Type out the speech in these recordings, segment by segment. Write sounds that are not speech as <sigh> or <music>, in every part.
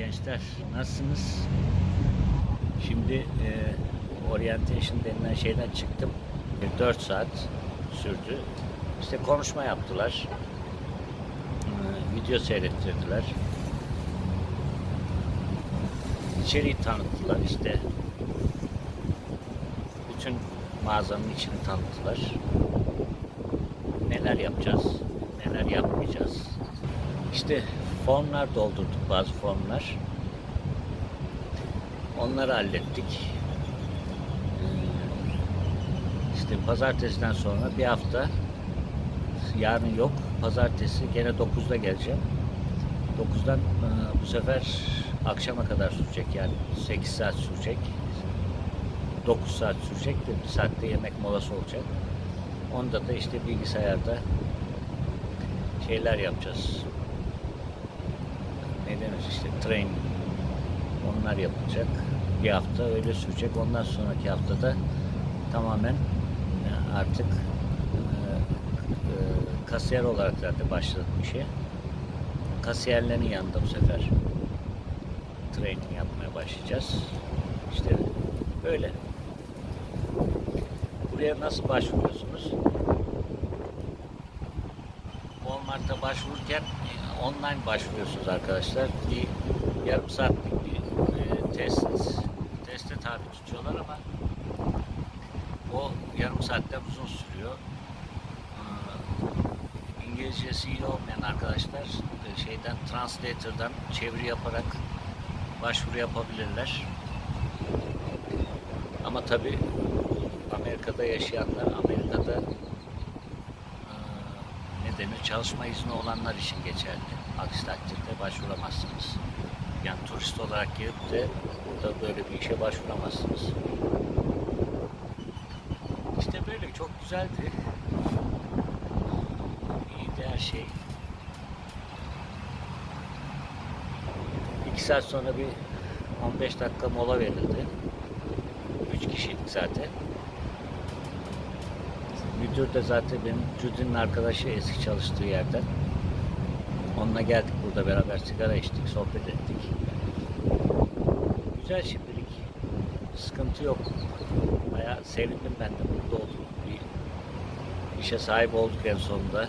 Gençler nasılsınız? Şimdi e, orientation denilen şeyden çıktım. 4 saat sürdü. İşte konuşma yaptılar. E, video seyrettirdiler. İçeriği tanıttılar işte. Bütün mağazanın içini tanıttılar. Neler yapacağız, neler yapmayacağız. İşte formlar doldurduk bazı formlar. Onları hallettik. Ee, İşte pazartesiden sonra bir hafta yarın yok. Pazartesi gene 9'da geleceğim. 9'dan e, bu sefer akşama kadar sürecek yani 8 saat sürecek. 9 saat sürecek de bir saatte yemek molası olacak. Onda da işte bilgisayarda şeyler yapacağız. İşte training. Onlar yapılacak. Bir hafta öyle sürecek. Ondan sonraki haftada tamamen e, artık e, e, kasiyer olarak zaten başladık işe. Kasiyerlerin yanında bu sefer training yapmaya başlayacağız. İşte böyle. Buraya nasıl başvuruyorsunuz? Walmart'a başvururken online başvuruyorsunuz arkadaşlar. Bir yarım saatlik bir e, test, teste tabi tutuyorlar ama o yarım saatten uzun sürüyor. Ee, İngilizcesi iyi olmayan arkadaşlar e, şeyden translator'dan çeviri yaparak başvuru yapabilirler. Ama tabi Amerika'da yaşayanlar, Amerika'da denir çalışma izni olanlar için geçerli. Aksi takdirde başvuramazsınız. Yani turist olarak gelip de burada böyle bir işe başvuramazsınız. İşte böyle çok güzeldi. İyiydi her şey. İki saat sonra bir 15 dakika mola verildi. Üç kişiydik zaten. Müdür de zaten benim Judy'nin arkadaşı eski çalıştığı yerden. Onunla geldik burada beraber sigara içtik, sohbet ettik. Güzel şimdilik. Sıkıntı yok. Bayağı sevindim ben de mutlu oldum. Bir işe sahip olduk en sonunda.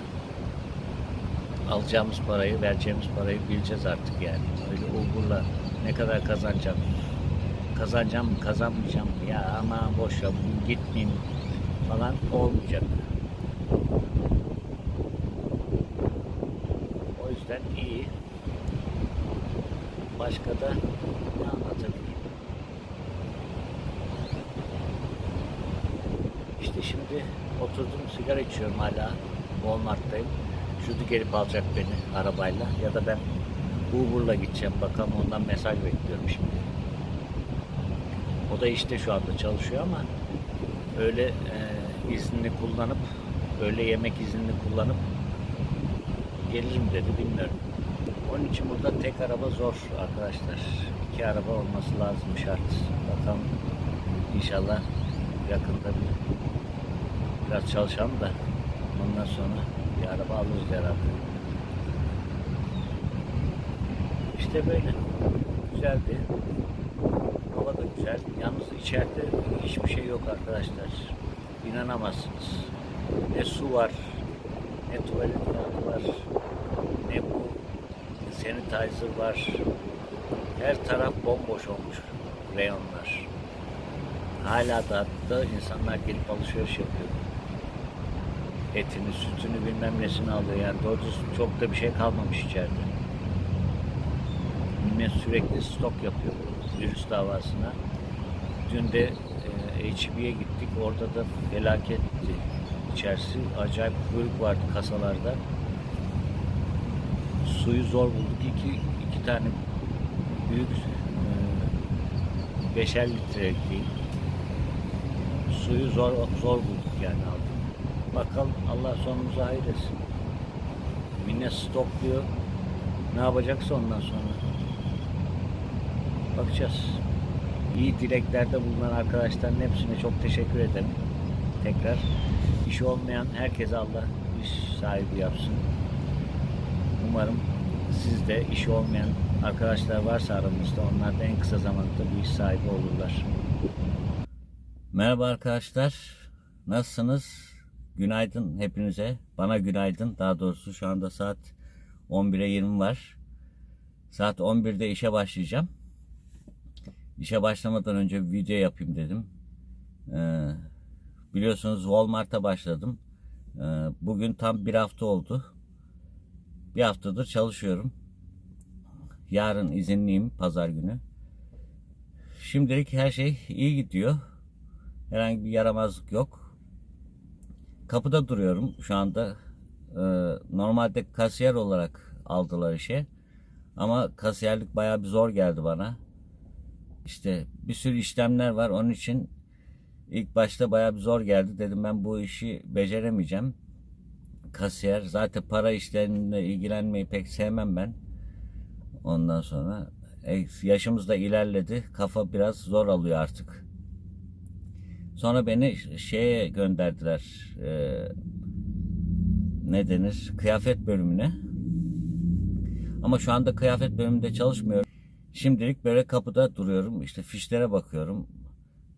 Alacağımız parayı, vereceğimiz parayı bileceğiz artık yani. Öyle uğurla ne kadar kazanacağım, kazanacağım mı, kazanmayacağım mı, ya ama boş bugün gitmeyeyim falan olmayacak. O yüzden iyi. Başka da ne anlatabilirim? İşte şimdi oturdum sigara içiyorum hala. Walmart'tayım. Şurada gelip alacak beni arabayla ya da ben Uber'la gideceğim. Bakalım ondan mesaj bekliyorum şimdi. O da işte şu anda çalışıyor ama öyle e, iznini kullanıp öyle yemek iznini kullanıp gelirim dedi bilmiyorum. Onun için burada tek araba zor arkadaşlar. İki araba olması lazım şart. Bakalım inşallah yakında bir biraz çalışalım da ondan sonra bir araba alırız herhalde. İşte böyle. Güzeldi. Hava da güzel. Yalnız içeride hiçbir şey yok arkadaşlar. İnanamazsınız. Ne su var, ne tuvalet var, ne bu sanitizer var. Her taraf bomboş olmuş reyonlar. Hala da hatta insanlar gelip alışveriş yapıyor. Etini, sütünü bilmem nesini alıyor. Yani doğrusu çok da bir şey kalmamış içeride. Millet sürekli stok yapıyor virüs davasına. Dün de e, HB'ye gittik. Orada da felaketti içerisi. Acayip kuyruk vardı kasalarda. Suyu zor bulduk. İki, iki tane büyük e, beşer litrelik suyu zor zor bulduk yani aldık. Bakalım Allah sonumuzu hayretsin. Millet stokluyor. Ne yapacaksa ondan sonra. Bakacağız. İyi dileklerde bulunan arkadaşların hepsine çok teşekkür ederim. Tekrar. İşi olmayan herkese Allah iş sahibi yapsın. Umarım siz de işi olmayan arkadaşlar varsa aramızda onlar da en kısa zamanda bu iş sahibi olurlar. Merhaba arkadaşlar. Nasılsınız? Günaydın hepinize. Bana günaydın. Daha doğrusu şu anda saat 11'e 20 var. Saat 11'de işe başlayacağım. İşe başlamadan önce bir video yapayım dedim. Ee, biliyorsunuz Walmart'a başladım. Ee, bugün tam bir hafta oldu. Bir haftadır çalışıyorum. Yarın izinliyim pazar günü. Şimdilik her şey iyi gidiyor. Herhangi bir yaramazlık yok. Kapıda duruyorum şu anda. Ee, normalde kasiyer olarak aldılar işe. Ama kasiyerlik bayağı bir zor geldi bana. İşte bir sürü işlemler var. Onun için ilk başta bayağı bir zor geldi. Dedim ben bu işi beceremeyeceğim. Kasiyer zaten para işlerine ilgilenmeyi pek sevmem ben. Ondan sonra e, yaşımız da ilerledi. Kafa biraz zor alıyor artık. Sonra beni şeye gönderdiler. E, ne denir? Kıyafet bölümüne. Ama şu anda kıyafet bölümünde çalışmıyorum. Şimdilik böyle kapıda duruyorum. İşte fişlere bakıyorum.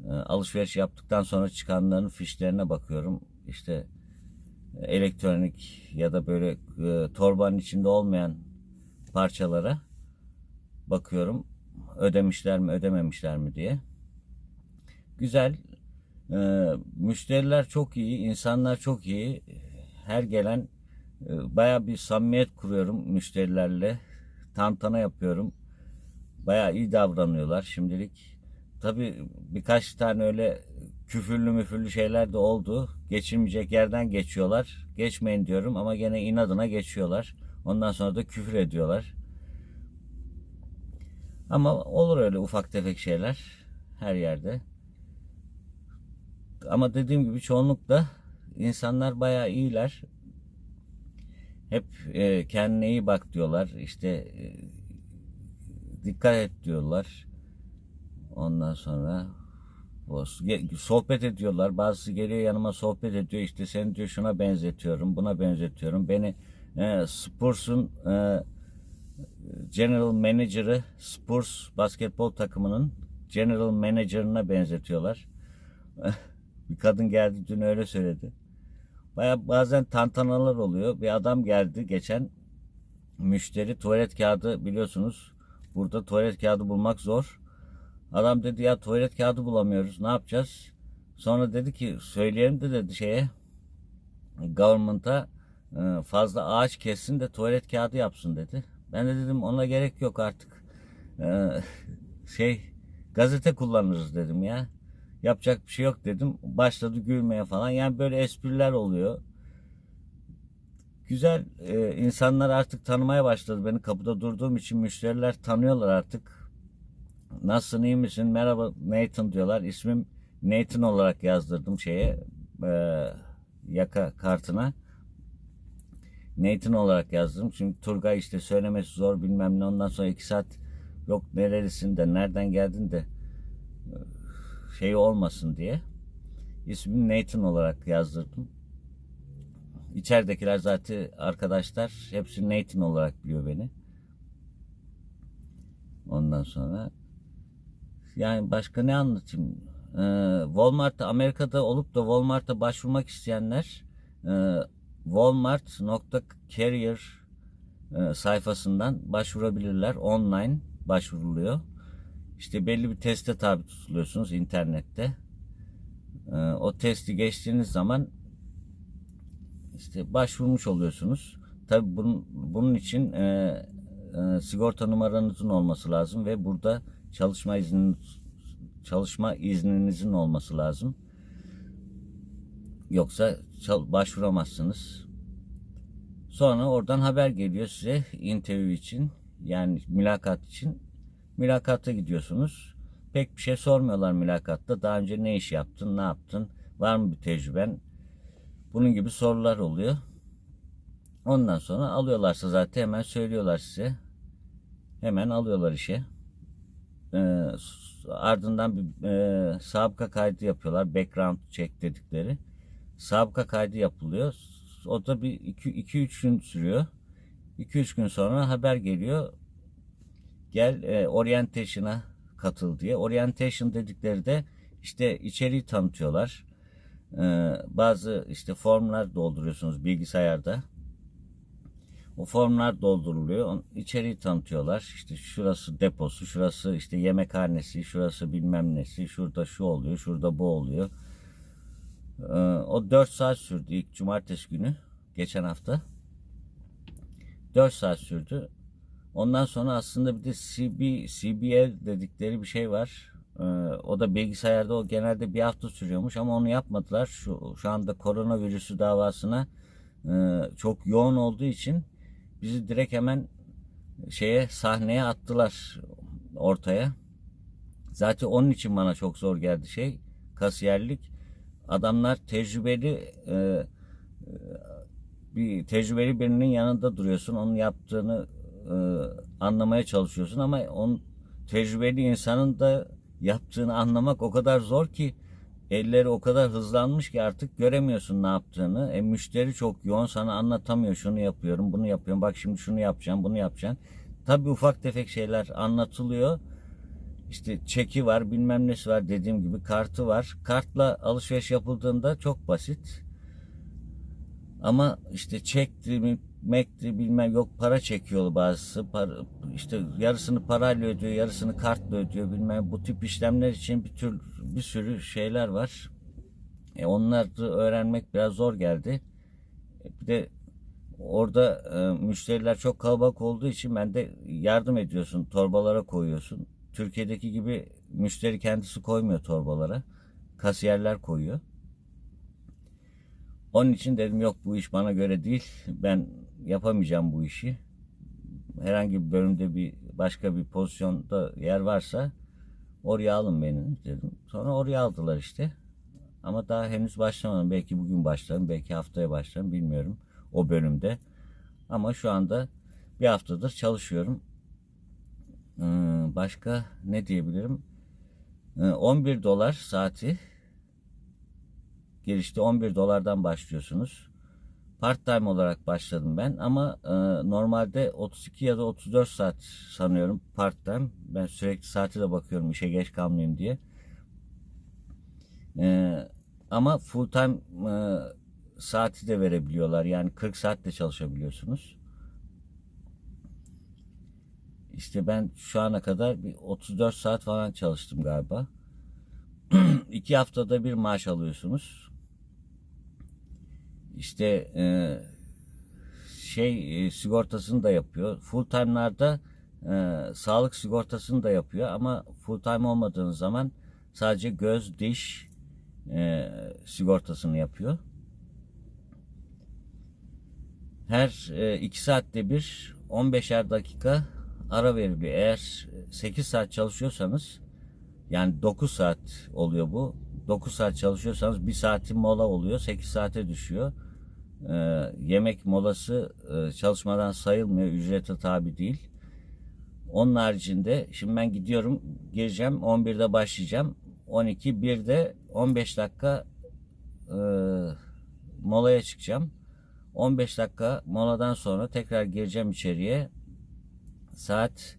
E, alışveriş yaptıktan sonra çıkanların fişlerine bakıyorum. İşte e, elektronik ya da böyle e, torbanın içinde olmayan parçalara bakıyorum. Ödemişler mi ödememişler mi diye. Güzel. E, müşteriler çok iyi. insanlar çok iyi. Her gelen e, baya bir samimiyet kuruyorum müşterilerle. Tantana yapıyorum. Baya iyi davranıyorlar şimdilik. Tabi birkaç tane öyle küfürlü müfürlü şeyler de oldu. Geçilmeyecek yerden geçiyorlar. Geçmeyin diyorum ama gene inadına geçiyorlar. Ondan sonra da küfür ediyorlar. Ama olur öyle ufak tefek şeyler her yerde. Ama dediğim gibi çoğunlukla insanlar bayağı iyiler. Hep e, kendine iyi bak diyorlar. İşte e, dikkat et diyorlar. Ondan sonra sohbet ediyorlar. Bazısı geliyor yanıma sohbet ediyor. İşte seni diyor şuna benzetiyorum, buna benzetiyorum. Beni e, Spurs'un e, General Manager'ı Spurs basketbol takımının General Manager'ına benzetiyorlar. <laughs> bir kadın geldi dün öyle söyledi. Baya bazen tantanalar oluyor. Bir adam geldi geçen müşteri tuvalet kağıdı biliyorsunuz burada tuvalet kağıdı bulmak zor. Adam dedi ya tuvalet kağıdı bulamıyoruz ne yapacağız? Sonra dedi ki söyleyelim de dedi şeye government'a e, fazla ağaç kessin de tuvalet kağıdı yapsın dedi. Ben de dedim ona gerek yok artık. Ee, şey gazete kullanırız dedim ya. Yapacak bir şey yok dedim. Başladı gülmeye falan. Yani böyle espriler oluyor. Güzel e, insanlar artık tanımaya başladı. Beni kapıda durduğum için müşteriler tanıyorlar artık. Nasılsın iyi misin? Merhaba Nathan diyorlar. İsmim Nathan olarak yazdırdım şeye e, yaka kartına. Nathan olarak yazdım. Çünkü Turgay işte söylemesi zor bilmem ne. Ondan sonra iki saat yok nerelisin de nereden geldin de şey olmasın diye. İsmini Nathan olarak yazdırdım. İçeridekiler zaten arkadaşlar hepsi Nathan olarak biliyor beni. Ondan sonra yani başka ne anlatayım? Ee, Walmart'ta Amerika'da olup da Walmart'a başvurmak isteyenler e, walmart.carrier e, sayfasından başvurabilirler. Online başvuruluyor. İşte belli bir teste tabi tutuluyorsunuz internette. E, o testi geçtiğiniz zaman işte başvurmuş oluyorsunuz. Tabi bunun, bunun için e, e, sigorta numaranızın olması lazım ve burada çalışma izniniz çalışma izninizin olması lazım. Yoksa başvuramazsınız. Sonra oradan haber geliyor size interview için yani mülakat için. Mülakata gidiyorsunuz. Pek bir şey sormuyorlar mülakatta. Daha önce ne iş yaptın, ne yaptın, var mı bir tecrüben? Bunun gibi sorular oluyor. Ondan sonra alıyorlarsa zaten hemen söylüyorlar size. Hemen alıyorlar işe. Ee, ardından bir e, sabıka kaydı yapıyorlar. Background check dedikleri sabıka kaydı yapılıyor. O da bir 2-3 gün sürüyor. 2-3 gün sonra haber geliyor. gel e, orientation'a katıl diye. Orientation dedikleri de işte içeriği tanıtıyorlar. Ee, bazı işte formlar dolduruyorsunuz bilgisayarda. O formlar dolduruluyor. İçeriği tanıtıyorlar. İşte şurası deposu, şurası işte yemekhanesi, şurası bilmem nesi, şurada şu oluyor, şurada bu oluyor. Ee, o 4 saat sürdü ilk cumartesi günü. Geçen hafta. 4 saat sürdü. Ondan sonra aslında bir de CB, CBL dedikleri bir şey var. Ee, o da bilgisayarda o genelde bir hafta sürüyormuş ama onu yapmadılar. Şu, şu anda koronavirüsü davasına e, çok yoğun olduğu için bizi direkt hemen şeye sahneye attılar ortaya. Zaten onun için bana çok zor geldi şey kasiyerlik. Adamlar tecrübeli e, e, bir tecrübeli birinin yanında duruyorsun. Onun yaptığını anlamaya çalışıyorsun ama onun tecrübeli insanın da yaptığını anlamak o kadar zor ki elleri o kadar hızlanmış ki artık göremiyorsun ne yaptığını. E, müşteri çok yoğun sana anlatamıyor. Şunu yapıyorum, bunu yapıyorum. Bak şimdi şunu yapacağım, bunu yapacağım. Tabii ufak tefek şeyler anlatılıyor. İşte çeki var, bilmem nesi var dediğim gibi kartı var. Kartla alışveriş yapıldığında çok basit. Ama işte çekti mi, mekti bilmem yok para çekiyor bazısı. Para, işte yarısını parayla ödüyor, yarısını kartla ödüyor bilmem. Bu tip işlemler için bir tür bir sürü şeyler var. E onları öğrenmek biraz zor geldi. E Bir de orada e, müşteriler çok kalabalık olduğu için ben de yardım ediyorsun, torbalara koyuyorsun. Türkiye'deki gibi müşteri kendisi koymuyor torbalara. Kasiyerler koyuyor. Onun için dedim yok bu iş bana göre değil. Ben yapamayacağım bu işi. Herhangi bir bölümde bir başka bir pozisyonda yer varsa oraya alın beni dedim. Sonra oraya aldılar işte. Ama daha henüz başlamadım. Belki bugün başlarım, belki haftaya başlarım bilmiyorum o bölümde. Ama şu anda bir haftadır çalışıyorum. Hmm, Başka ne diyebilirim? Ee, 11 dolar saati. Girişte 11 dolardan başlıyorsunuz. Part time olarak başladım ben ama e, normalde 32 ya da 34 saat sanıyorum part time. Ben sürekli saate de bakıyorum işe geç kalmayayım diye. E, ama full time e, saati de verebiliyorlar. Yani 40 saat de çalışabiliyorsunuz. İşte ben şu ana kadar bir 34 saat falan çalıştım galiba. <clears throat> İki haftada bir maaş alıyorsunuz. İşte e, şey e, sigortasını da yapıyor. Full time'larda e, sağlık sigortasını da yapıyor ama full time olmadığınız zaman sadece göz, diş e, sigortasını yapıyor. Her e, saatte bir 15'er dakika ara veriliyor. Eğer 8 saat çalışıyorsanız yani 9 saat oluyor bu. 9 saat çalışıyorsanız 1 saatin mola oluyor. 8 saate düşüyor. Ee, yemek molası e, çalışmadan sayılmıyor. Ücrete tabi değil. Onun haricinde şimdi ben gidiyorum gireceğim 11'de başlayacağım. 12 1'de 15 dakika e, molaya çıkacağım. 15 dakika moladan sonra tekrar gireceğim içeriye. Saat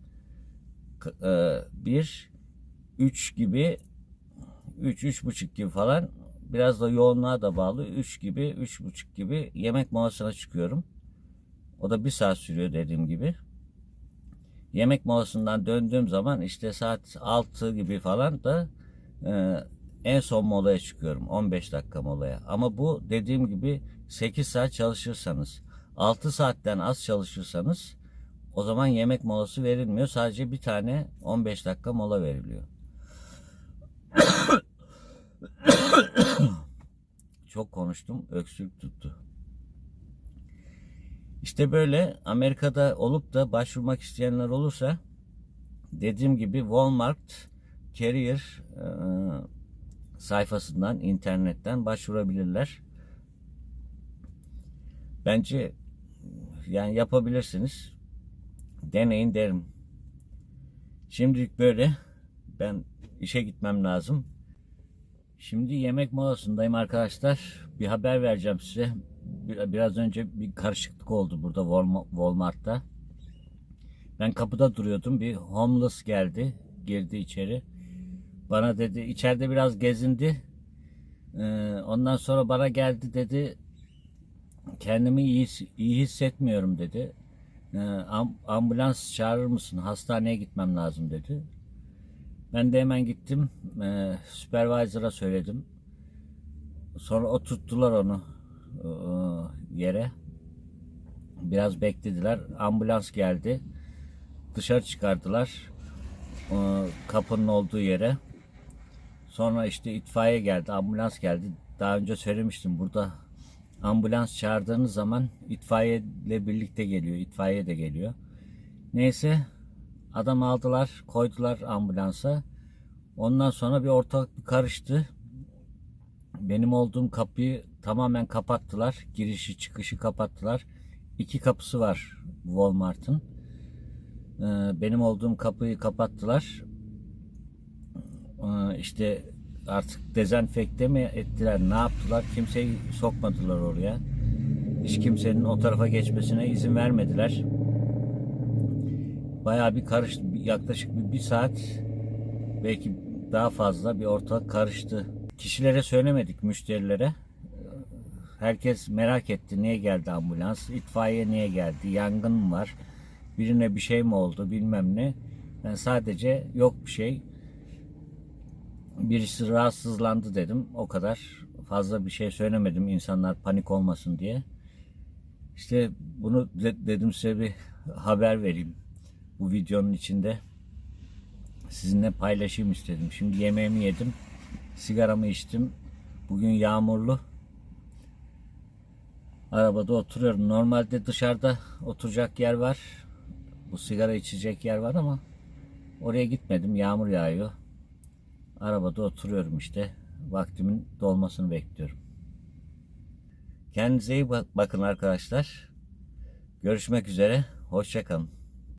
e, 1 3 gibi 3 üç buçuk gibi falan biraz da yoğunluğa da bağlı 3 gibi üç buçuk gibi yemek molasına çıkıyorum. O da bir saat sürüyor dediğim gibi. Yemek molasından döndüğüm zaman işte saat 6 gibi falan da e, en son molaya çıkıyorum. 15 dakika molaya. Ama bu dediğim gibi 8 saat çalışırsanız 6 saatten az çalışırsanız o zaman yemek molası verilmiyor. Sadece bir tane 15 dakika mola veriliyor. <coughs> Çok konuştum, öksürük tuttu. İşte böyle Amerika'da olup da başvurmak isteyenler olursa dediğim gibi Walmart Career e, sayfasından, internetten başvurabilirler. Bence yani yapabilirsiniz. Deneyin derim. Şimdilik böyle. Ben işe gitmem lazım. Şimdi yemek molasındayım arkadaşlar. Bir haber vereceğim size. Bir- Biraz önce bir karışıklık oldu burada Walma- Walmart'ta. Ben kapıda duruyordum. Bir homeless geldi. Girdi içeri. Bana dedi içeride biraz gezindi. Ee, ondan sonra bana geldi dedi kendimi iyi, iyi hissetmiyorum dedi. Ee, am- ambulans çağırır mısın? Hastaneye gitmem lazım dedi. Ben de hemen gittim. Ee, supervisor'a söyledim. Sonra oturttular onu e, yere. Biraz beklediler. Ambulans geldi. Dışarı çıkardılar. e, kapının olduğu yere. Sonra işte itfaiye geldi, ambulans geldi. Daha önce söylemiştim burada ambulans çağırdığınız zaman itfaiye ile birlikte geliyor. itfaiye de geliyor. Neyse adam aldılar, koydular ambulansa. Ondan sonra bir ortalık bir karıştı. Benim olduğum kapıyı tamamen kapattılar. Girişi çıkışı kapattılar. İki kapısı var Walmart'ın. Ee, Benim olduğum kapıyı kapattılar. Ee, işte artık dezenfekte mi ettiler ne yaptılar kimseyi sokmadılar oraya hiç kimsenin o tarafa geçmesine izin vermediler bayağı bir karıştı yaklaşık bir, bir saat belki daha fazla bir ortalık karıştı kişilere söylemedik müşterilere herkes merak etti niye geldi ambulans itfaiye niye geldi yangın mı var birine bir şey mi oldu bilmem ne ben sadece yok bir şey birisi rahatsızlandı dedim. O kadar. Fazla bir şey söylemedim insanlar panik olmasın diye. İşte bunu de- dedim size bir haber vereyim. Bu videonun içinde sizinle paylaşayım istedim. Şimdi yemeğimi yedim. Sigaramı içtim. Bugün yağmurlu. Arabada oturuyorum. Normalde dışarıda oturacak yer var. Bu sigara içecek yer var ama oraya gitmedim. Yağmur yağıyor. Arabada oturuyorum işte. Vaktimin dolmasını bekliyorum. Kendinize iyi bak- bakın arkadaşlar. Görüşmek üzere. Hoşçakalın.